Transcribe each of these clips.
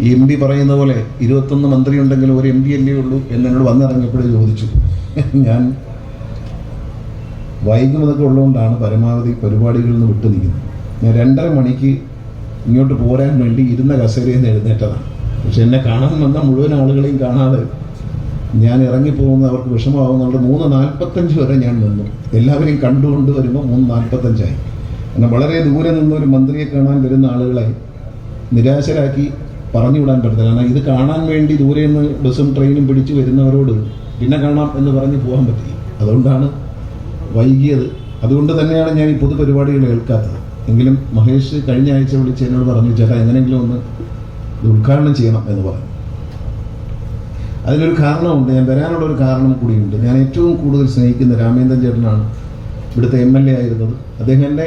ഈ M P പറയുന്ന പോലെ ഇരുപത്തൊന്ന് മന്ത്രി ഉണ്ടെങ്കിൽ ഒരു എം പി അല്ലേ ഉള്ളൂ എന്നോട് വന്നിറങ്ങിയപ്പോഴേ ചോദിച്ചു. ഞാൻ വൈകുന്നതൊക്കെ ഉള്ളതുകൊണ്ടാണ് പരമാവധി പരിപാടികളിൽ നിന്ന് വിട്ടു നിൽക്കുന്നത്. ഞാൻ രണ്ടര മണിക്ക് ഇങ്ങോട്ട് പോരാൻ വേണ്ടി ഇരുന്ന കസേരയിൽ നിന്ന് എഴുന്നേറ്റതാണ്. പക്ഷെ എന്നെ കാണാൻ വന്ന മുഴുവൻ ആളുകളെയും കാണാതെ ഞാൻ ഇറങ്ങിപ്പോകുന്നത് അവർക്ക് വിഷമമാകുന്നുണ്ട് മൂന്ന് നാൽപ്പത്തഞ്ച് വരെ ഞാൻ നിന്നു. എല്ലാവരെയും കണ്ടുകൊണ്ട് വരുമ്പോൾ മൂന്ന് നാൽപ്പത്തഞ്ചായി. എന്നാൽ വളരെ ദൂരെ നിന്ന് ഒരു മന്ത്രിയെ കാണാൻ വരുന്ന ആളുകളെ നിരാശരാക്കി പറഞ്ഞു വിടാൻ പറ്റത്തില്ല. കാരണം ഇത് കാണാൻ വേണ്ടി ദൂരെ നിന്ന് ബസ്സും ട്രെയിനും പിടിച്ച് വരുന്നവരോട് പിന്നെ കാണാം എന്ന് പറഞ്ഞ് പോകാൻ പറ്റില്ല. അതുകൊണ്ടാണ് വൈകിയത്. അതുകൊണ്ട് തന്നെയാണ് ഞാൻ ഈ പൊതുപരിപാടികൾ കേൾക്കാത്തത് എങ്കിലും മഹേഷ് കഴിഞ്ഞ ആഴ്ച വിളിച്ച് എന്നോട് പറഞ്ഞു ചേട്ടാ എങ്ങനെയെങ്കിലും ഒന്ന് ഇത് ഉദ്ഘാടനം ചെയ്യണം എന്ന് പറഞ്ഞു. അതിനൊരു കാരണമുണ്ട്. ഞാൻ വരാനുള്ള ഒരു കാരണം കൂടിയുണ്ട്. ഞാൻ ഏറ്റവും കൂടുതൽ സ്നേഹിക്കുന്ന രാമേന്ദ്രൻ ചേട്ടനാണ് ഇവിടുത്തെ എം എൽ എ ആയിരുന്നത്. അദ്ദേഹം എന്റെ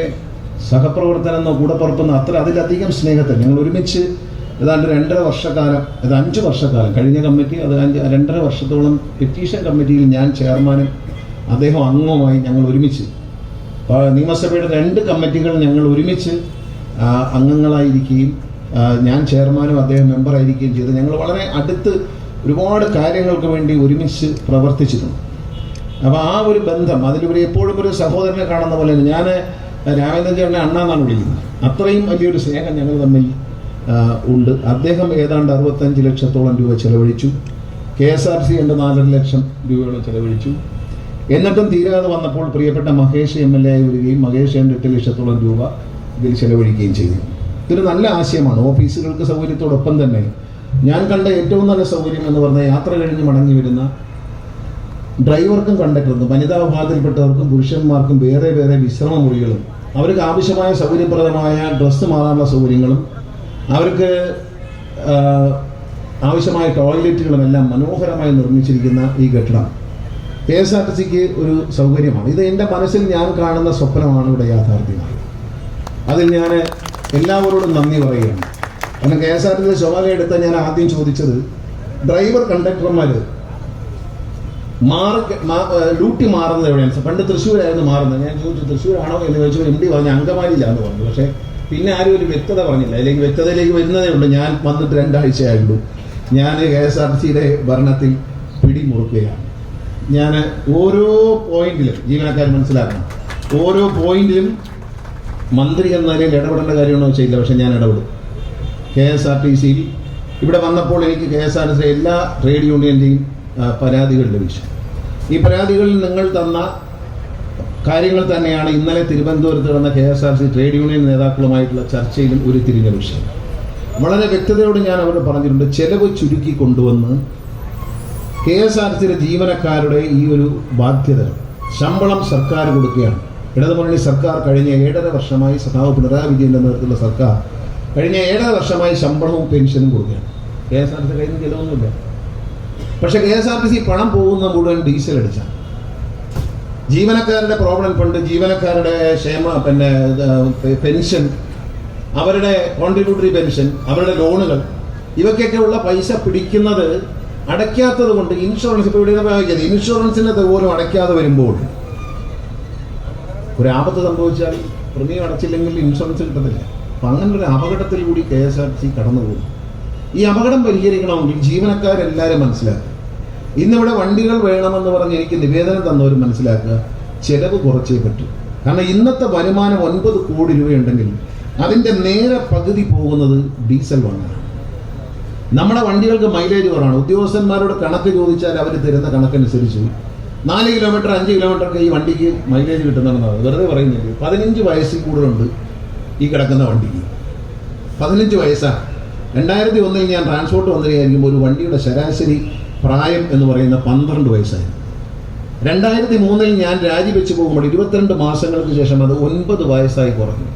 സഹപ്രവർത്തനം എന്നോ കൂടപ്പുറപ്പെന്നോ അത്ര അതിലധികം സ്നേഹത്തിൽ ഞങ്ങൾ ഒരുമിച്ച് ഏതാണ്ട് രണ്ടര വർഷക്കാലം അത് അഞ്ച് വർഷക്കാലം. കഴിഞ്ഞ കമ്മിറ്റി അത് അഞ്ച് രണ്ടര വർഷത്തോളം പെറ്റീഷൻ കമ്മിറ്റിയിൽ ഞാൻ ചെയർമാനും അദ്ദേഹം അംഗവുമായി ഞങ്ങൾ ഒരുമിച്ച്. നിയമസഭയുടെ രണ്ട് കമ്മിറ്റികൾ ഞങ്ങൾ ഒരുമിച്ച് അംഗങ്ങളായിരിക്കുകയും ഞാൻ ചെയർമാനും അദ്ദേഹം മെമ്പറായിരിക്കുകയും ചെയ്ത്. ഞങ്ങൾ വളരെ അടുത്ത് ഒരുപാട് കാര്യങ്ങൾക്ക് വേണ്ടി ഒരുമിച്ച് പ്രവർത്തിച്ചിരുന്നു. അപ്പോൾ ആ ഒരു ബന്ധം അതിലുപരി എപ്പോഴും ഒരു സഹോദരനെ കാണുന്ന പോലെ ഞാൻ രാമേന്ദ്രൻ ചേട്ടനെ അണ്ണ വിളിക്കുന്നത്. അത്രയും വലിയൊരു സ്നേഹം ഞങ്ങൾ തമ്മിൽ ഉണ്ട്. അദ്ദേഹം ഏതാണ്ട് അറുപത്തഞ്ച് ലക്ഷത്തോളം രൂപ ചെലവഴിച്ചു. കെ എസ് ആർ സി എന്റെ നാലര ലക്ഷം രൂപയോളം ചെലവഴിച്ചു. എന്നിട്ടും തീരാതെ വന്നപ്പോൾ പ്രിയപ്പെട്ട മഹേഷ് എം എൽ എ ആയി വരികയും മഹേഷ് എന്റെ എട്ട് ലക്ഷത്തോളം രൂപ ഇതിൽ ചെലവഴിക്കുകയും ചെയ്തു. ഇതൊരു നല്ല ആശയമാണ്. ഓഫീസുകൾക്ക് സൗകര്യത്തോടൊപ്പം തന്നെ ഞാൻ കണ്ട ഏറ്റവും നല്ല സൗകര്യം എന്ന് പറഞ്ഞാൽ യാത്ര കഴിഞ്ഞ് മടങ്ങി വരുന്ന ഡ്രൈവർക്കും കണ്ടക്ടർക്കും വനിതാ വിഭാഗത്തിൽപ്പെട്ടവർക്കും പുരുഷന്മാർക്കും വേറെ വേറെ വിശ്രമ മുറികളും അവർക്ക് ആവശ്യമായ സൗകര്യപ്രദമായ ഡ്രസ്സ് മാറാനുള്ള സൗകര്യങ്ങളും അവർക്ക് ആവശ്യമായ ടോയ്ലറ്റുകളും എല്ലാം മനോഹരമായി നിർമ്മിച്ചിരിക്കുന്ന ഈ കെട്ടിടം കെ എസ് ആർ ടി സിക്ക് ഒരു സൗകര്യമാണ്. ഇത് എന്റെ മനസ്സിൽ ഞാൻ കാണുന്ന സ്വപ്നമാണ് ഇവിടെ യാഥാർത്ഥ്യമായത് അതിൽ ഞാൻ എല്ലാവരോടും നന്ദി പറയുകയാണ്. കാരണം K S R T C Shobha എടുത്ത ഞാൻ ആദ്യം ചോദിച്ചത് ഡ്രൈവർ കണ്ടക്ടർമാർ മാറി ഡ്യൂട്ടി മാറുന്നത് എവിടെയാണ്? പണ്ട് തൃശ്ശൂരായിരുന്നു മാറുന്നത്. ഞാൻ ചോദിച്ചു തൃശ്ശൂരാണോ? എന്ന് ചോദിച്ചു എം ഡി പറഞ്ഞു അങ്കമാലിയിലാന്ന് പറഞ്ഞു. പക്ഷേ പിന്നെ ആരും ഒരു വ്യക്തത പറഞ്ഞില്ല. അല്ലെങ്കിൽ വ്യക്തതയിലേക്ക് വരുന്നതേ ഉള്ളൂ. ഞാൻ വന്നിട്ട് രണ്ടാഴ്ചയായുള്ളൂ. ഞാൻ കെ എസ് ആർ സിയുടെ ഭരണത്തിൽ പിടിമുറുക്കുകയാണ്. ഞാൻ ഓരോ പോയിന്റിലും ജീവനക്കാർ മനസ്സിലാക്കണം. ഓരോ പോയിന്റിലും മന്ത്രി എന്ന നിലയിൽ ഇടപെടേണ്ട കാര്യമാണോ ചെയ്യില്ല. പക്ഷെ ഞാൻ ഇടപെടും. കെ എസ് ആർ ടി സിയിൽ ഇവിടെ വന്നപ്പോൾ എനിക്ക് കെ എസ് ആർ ടി സിയിലെ എല്ലാ ട്രേഡ് യൂണിയന്റെയും പരാതികൾ ലഭിച്ചു. ഈ പരാതികളിൽ നിങ്ങൾ തന്ന കാര്യങ്ങൾ തന്നെയാണ് ഇന്നലെ തിരുവനന്തപുരത്ത് നടന്ന K S R C trade union നേതാക്കളുമായിട്ടുള്ള ചർച്ചയിലും ഉരുത്തിരിഞ്ഞ വിഷയം. വളരെ വ്യക്തതയോട് ഞാൻ അവരോട് പറഞ്ഞിട്ടുണ്ട് ചെലവ് ചുരുക്കി കൊണ്ടുവന്ന് കെ എസ് ആർ സിയിലെ ജീവനക്കാരുടെ ഈ ഒരു ബാധ്യത ശമ്പളം സർക്കാർ കൊടുക്കുകയാണ്. ഇടതുമുന്നണി സർക്കാർ കഴിഞ്ഞ ഏഴര വർഷമായി സഖാവ് പിണറായി വിജയന്റെ നേതൃത്വത്തിലുള്ള സർക്കാർ കഴിഞ്ഞ ഏഴര വർഷമായി ശമ്പളവും പെൻഷനും കൊടുക്കുകയാണ്. കെ എസ് ആർ സി നിന്ന് ചിലവൊന്നുമില്ല. പക്ഷേ K S R T C പണം പോകുന്ന മുഴുവൻ ഡീസൽ അടിച്ചാണ്. ജീവനക്കാരുടെ പ്രോവിഡന്റ് ഫണ്ട് ജീവനക്കാരുടെ ക്ഷേമ പിന്നെ പെൻഷൻ അവരുടെ കോൺട്രിബ്യൂട്ടറി പെൻഷൻ അവരുടെ ലോണുകൾ ഇവയ്ക്കൊക്കെ ഉള്ള പൈസ പിടിക്കുന്നത് അടയ്ക്കാത്തത് കൊണ്ട് ഇൻഷുറൻസ് ഇപ്പോൾ ഇവിടെ ഉപയോഗിച്ചത് ഇൻഷുറൻസിന്റെ പോലും അടയ്ക്കാതെ വരുമ്പോൾ ഒരു ആപത്ത് സംഭവിച്ചാൽ പ്രീമിയം അടച്ചില്ലെങ്കിൽ ഇൻഷുറൻസ് കിട്ടത്തില്ല. അപ്പം അങ്ങനെ ഒരു അപകടത്തിൽ കൂടി K S R T C കടന്നു പോകും ഈ അപകടം പരിഹരിക്കണമെങ്കിൽ ജീവനക്കാരെല്ലാവരും മനസ്സിലാക്കുക ഇന്നിവിടെ വണ്ടികൾ വേണമെന്ന് പറഞ്ഞ് എനിക്ക് നിവേദനം തന്നവർ മനസ്സിലാക്കുക ചെലവ് കുറച്ചേ പറ്റൂ. കാരണം ഇന്നത്തെ വരുമാനം ഒൻപത് കോടി രൂപയുണ്ടെങ്കിൽ അതിന്റെ നേരെ പകുതി പോകുന്നത് ഡീസൽ വാങ്ങാനാണ്. നമ്മുടെ വണ്ടികൾക്ക് മൈലേജ് കുറവാണ്. ഉദ്യോഗസ്ഥന്മാരോട് കണക്ക് ചോദിച്ചാൽ അവർ തരുന്ന കണക്കനുസരിച്ച് നാല് കിലോമീറ്റർ അഞ്ച് കിലോമീറ്റർ ഒക്കെ ഈ വണ്ടിക്ക് മൈലേജ് കിട്ടുന്നതാണ്. വെറുതെ പറയുന്നില്ല. പതിനഞ്ച് വയസ്സിൽ കൂടുതലുണ്ട് ഈ കിടക്കുന്ന വണ്ടിക്ക്. പതിനഞ്ച് വയസ്സാണ് രണ്ടായിരത്തി ഒന്നിൽ ഞാൻ ട്രാൻസ്പോർട്ട് വന്നിരിക്കുമ്പോൾ ഒരു വണ്ടിയുടെ ശരാശരി പ്രായം എന്ന് പറയുന്ന പന്ത്രണ്ട് വയസ്സായിരുന്നു. രണ്ടായിരത്തി മൂന്നിൽ ഞാൻ രാജിവെച്ച് പോകുമ്പോൾ ഇരുപത്തിരണ്ട് മാസങ്ങൾക്ക് ശേഷം അത് ഒൻപത് വയസ്സായി കുറഞ്ഞു.